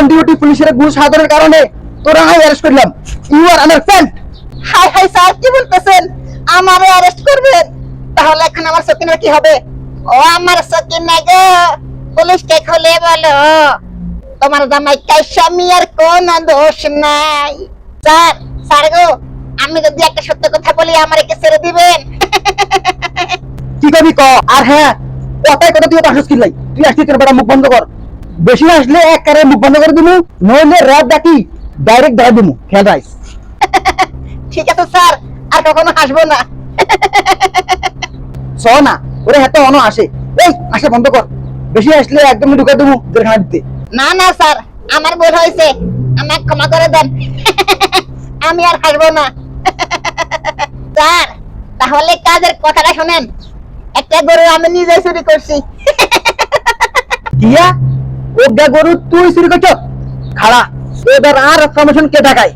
On duty পুলিশের ঘুষ হাতের কারণে তোরা আমি অ্যারেস্ট করলাম। ইউ আর আন্ডার ফ্যান্ট হাই হাই স্যার কি বলতেছেন? আমারে অ্যারেস্ট করবেন? তাহলে এখন আমার সকিনের কি হবে? ও আমার সকিন না গো। পুলিশকে খুলে বলো। তোমার জামাই কাইসা মিয়ার কোন দোষ নাই। স্যার স্যার গো আমি যদি একটা সত্য কথা বলি আমার একে ছেড়ে দিবেন? কি করবি ক? আর হ্যাঁ কথায় কথা তুই পাশস কিলাই তুই আসছিস তোর বেটা মুখ বন্ধ কর। বেশি আসলে এক কারে মুখ বন্ধ করে দিমু নইলে রাত ডাকি ডাইরেক্ট ধরে দিমু। খেয়াল রাইস ঠিক আছে স্যার আর কখনো হাসবো না। চ না ওরে হাতে অন আসে। এই আসে বন্ধ কর। বেশি আসলে একদম ঢুকে দেবো জেলখানা দিতে। না না স্যার আমার ভুল হয়েছে। আমাকে ক্ষমা করে দেন। আমি আর হাসবো না। স্যার তাহলে কাজের কথাটা শুনেন। একটা গরু আমি নিজে চুরি করছি। দিয়া? ওগা গরু তুই শুরু করছ? খাড়া এবার আর প্রমোশন কে দেখায়?